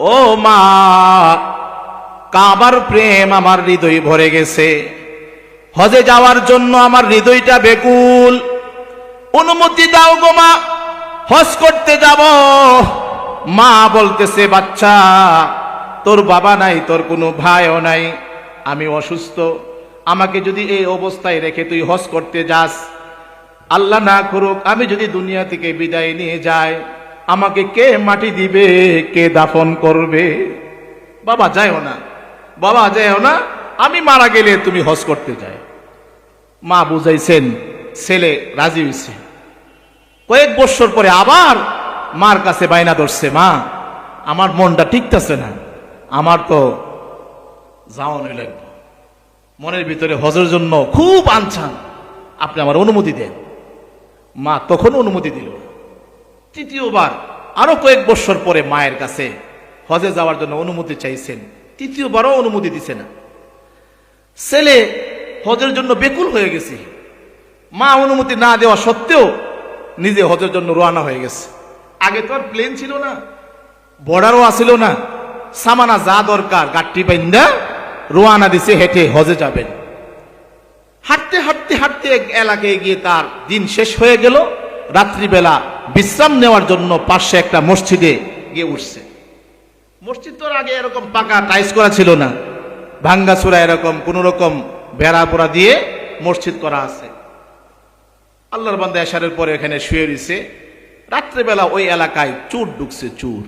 ও মা, কাবার প্রেম আমার হৃদয় ভরে গেছে। হজে যাওয়ার জন্য আমার হৃদয়টা বেকুল। অনুমতি দাও গো মা, হজ করতে যাব। মা বলতেছে, বাচ্চা, তোর বাবা নাই, তোর কোনো ভাইও নাই, আমি অসুস্থ। আমাকে যদি এই অবস্থায় রেখে তুই হজ করতে যাস, আল্লাহ না করুক, আমি যদি দুনিয়া থেকে বিদায় নিয়ে যাই আমাকে কে মাটি দিবে, কে দাফন করবে? বাবা, যাইও না। বাবা, যাইও না। আমি মারা গেলে তুমি হজ করতে যাই। মা বুঝাইছেন, ছেলে রাজি হয়েছে কয়েক বছর পরে আবার মার কাছে বাইনা ধরছে, মা। আমার মনটা ঠিকতেছে না। আমার তো যাওয়ানোই লাগবে। মনের ভিতরে হজের জন্য খুব আনছান। আপনি আমার অনুমতি দেন। মা তখন অনুমতি দিল। তৃতীয়বার, আরও কয়েক বছর পরে মায়ের কাছে হজে যাওয়ার জন্য অনুমতি চাইছেন। তৃতীয়বারও অনুমতি দিছে না। ছেলে হজের জন্য বেকুল হয়ে গেছে। মা অনুমতি না দেওয়া সত্ত্বেও নিজে হজের জন্য রোয়ানা হয়ে গেছে। আগে তো আর প্লেন ছিল না, বর্ডারও আসিল না। সামানা যা দরকার গাঠটি বাইন্দা রোয়ানা দিছে, হেঁটে হজে যাবেন। হাঁটতে হাঁটতে হাঁটতে এক এলাকায় গিয়ে তার দিন শেষ হয়ে গেল। রাত্রিবেলা বিশ্রাম নেওয়ার জন্য পাশে একটা মসজিদে গিয়ে উঠছে। মসজিদ তোর আগে এরকম পাকা টাইস করা ছিল না। ভাঙ্গাচুরা এরকম, কোন রকম বেড়া পোড়া দিয়ে মসজিদ করা আছে। আল্লাহর বান্দা এশারের পরে এখানে শুয়ে রয়েছে। রাত্রেবেলা ওই এলাকায় চোর ঢুকছে, চোর।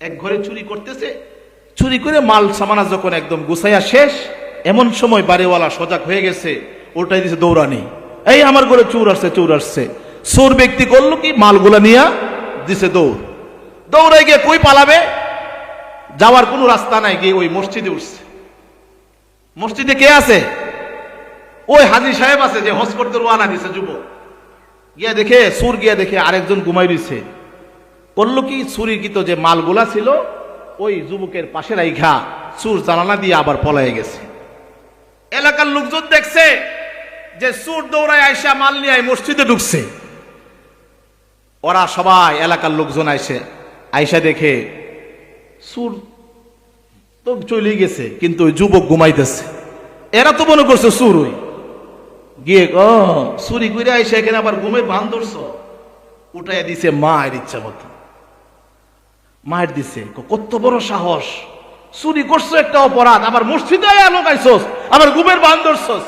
এক ঘরে চুরি করতেছে, চুরি করে মাল সামানা যখন একদম গুছাইয়া শেষ, এমন সময় বাড়িওয়ালা সজাগ হয়ে গেছে ওটাই দিছে, দৌড়ানি। এই, আমার ঘরে চোর আসছে চোর আসছে। চোর ব্যক্তি করল কি? মালগুলা নিয়ে দিছে দৌড়। দৌড়াই গিয়ে কই পালাবে? যাওয়ার কোনো রাস্তা নাই গিয়ে ওই মসজিদে উঠছে। মসজিদে কে আছে? ওই হাজি সাহেব আছে যে হজ করতে রোয়ানা দিছে, যুবক। গিয়া দেখে সুর গিয়া দেখে আরেকজন ঘুমাই দিছে করল কি? চুরিকৃত যে মালগুলা ছিল, ওই যুবকের পাশে রাইখা সুর জানালা দিয়ে আবার পলায় গেছে। এলাকার লোকজন দেখছে যে সুর দৌড়ায় আইসা মাল নিয়ে মসজিদে ঢুকছে। ওরা সবাই এলাকার লোকজন আইসে, আইসা দেখে সুর তো চলে গেছে, কিন্তু ওই যুবক ঘুমাইতেছে। এরা তো মনে করছে সুর ওই। গিয়ে, ও চুরি করে আইসে এখানে আবার ঘুমে বান ধরছ? উঠাইয়া দিছে মায়ের ইচ্ছা মতো। মায়ের দিছে কত বড় সাহস। চুরি করছ একটা অপরাধ, আবার মসজিদে লোকাইছস, আবার ঘুমের বান ধরছস।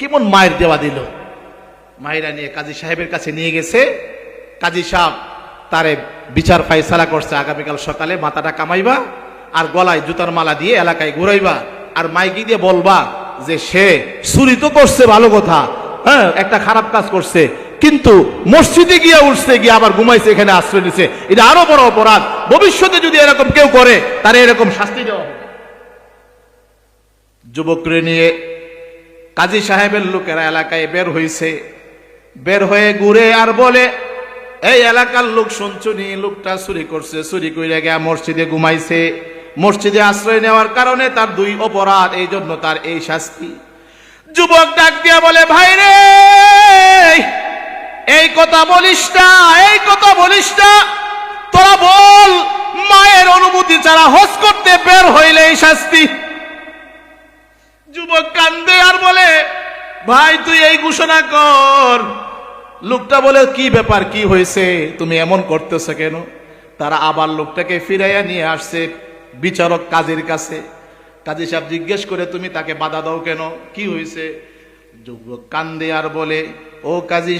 কেমন মায়ের দেওয়া দিল। মায়েরা নিয়ে, কাজী সাহেবের কাছে নিয়ে গেছে। কাজী সাহেব তারে বিচার ফাইসালা করছে আগামীকাল সকালে, মাথাটা কামাইবা আর গলায় জুতার মালা দিয়ে এলাকায় ঘুরাইবা আর মাইকি দিয়ে বলবা যে সে চুরি তো করছে, ভালো কথা। হ্যাঁ একটা খারাপ কাজ করছে। কিন্তু মসজিদে গিয়ে উঠছে, গিয়ে আবার ঘুমাইছে, এখানে আশ্রয় নিছে। এটা আরও বড় অপরাধ। ভবিষ্যতে যদি এরকম কেউ করে, তার এরকম শাস্তি দেওয়া হবে। যুবকরে নিয়ে কাজী সাহেবের লোকেরা এলাকায় বের হইছে। বের হয়ে ঘুরে আর বলে এই এলাকার লোক শুনছুনি লোকটা চুরি করছে, চুরি করে গিয়া মসজিদে ঘুমাইছে। মসজিদে আশ্রয় নেওয়ার কারণে তার দুই অপরাধ, এই জন্য তার এই শাস্তি। যুবক ডাক দিয়া বলে, ভাই রে, এই কথা বলিস না, এই কথা বলিস না। তোরা বল, মায়ের অনুমতি ছাড়া হজ করতে বের হইলে এই শাস্তি। যুবক কান্দে আর বলে, ভাই, তুই এই ঘোষণা কর লোকটা বলে, কি ব্যাপার, কি হয়েছে? তুমি এমন করতেছো কেন? তারা আবার লোকটাকে ফিরাইয়া নিয়ে আসছে বিচারক কাজীর কাছে। কাজী সাহেব জিজ্ঞেস করে, তুমি তাকে বাধা দাও কেন? কি হয়েছে? যুবক কান্দে আর বলে, ও কাজী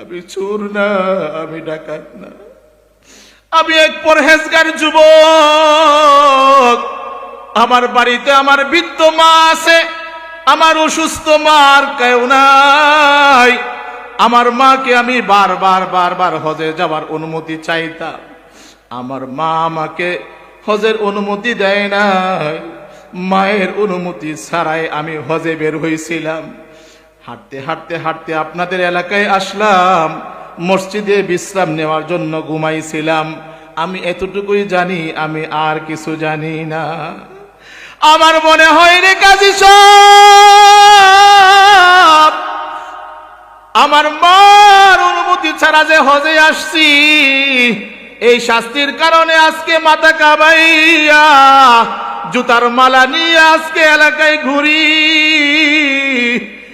আমি চোর না, আমি ডাকাত না। আমি এক পরহেজগার যুবক। আমার বাড়িতে আমার বৃদ্ধ মা আছে। আমার অসুস্থ মার কেউ নাই। আমার মাকে আমি বারবার বারবার হজে যাওয়ার অনুমতি চাইতাম। আমার মা আমাকে হজের অনুমতি দেয় নাই। মায়ের অনুমতি ছাড়াই আমি হজে বের হয়েছিলাম হাঁটতে হাঁটতে হাঁটতে আপনাদের এলাকায় আসলাম। মসজিদে বিশ্রাম নেওয়ার জন্য ঘুমাইছিলাম। আমি এতটুকুই জানি, আমি আর কিছু জানি না। আমার মনে হয় রে কাজী সব আমার মার অনুমতি ছাড়া যে হজে আসছি এই শাস্তির কারণে আজকে মাথা কাবাইয়া জুতার মালা নিয়ে আজকে এলাকায় ঘুরি।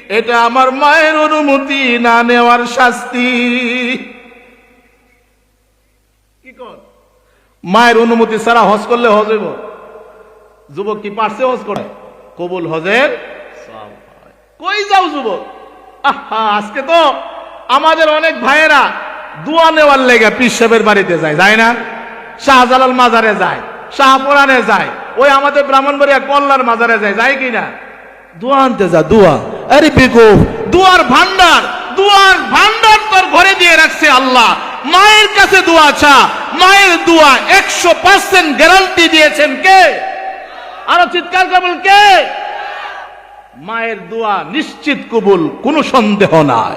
এটা আমার মায়ের অনুমতি না নেওয়ার শাস্তি। কি কর? মায়ের অনুমতি ছাড়া হজ করলে হজ হইব? যুবক কি পারছে হজ করে? কবুল হজের কই যাও যুবক? আহা, আজকে তো আমাদের অনেক ভাইয়েরা দোয়া নেওয়ার লেগে পীর সাহেবের বাড়িতে যায় যায় না? শাহজালাল মাজারে যায়, শাহপুরানে যায়, ওই আমাদের ব্রাহ্মণবাড়িয়া কল্লার মাজারে যায় যায় কিনা দোয়া আনতে যা, দোয়া। আরে বেকুফ, দুয়ার ভান্ডার দুয়ার ভান্ডার তোর ঘরে দিয়ে রাখছে আল্লাহ। মায়ের কাছে দোয়া চা, মায়ের দোয়া একশো পার্সেন্ট গ্যারান্টি দিয়েছেন কে? আরও চিৎকার কেবল কে? মায়ের দোয়া নিশ্চিত কবুল কোনো সন্দেহ নাই।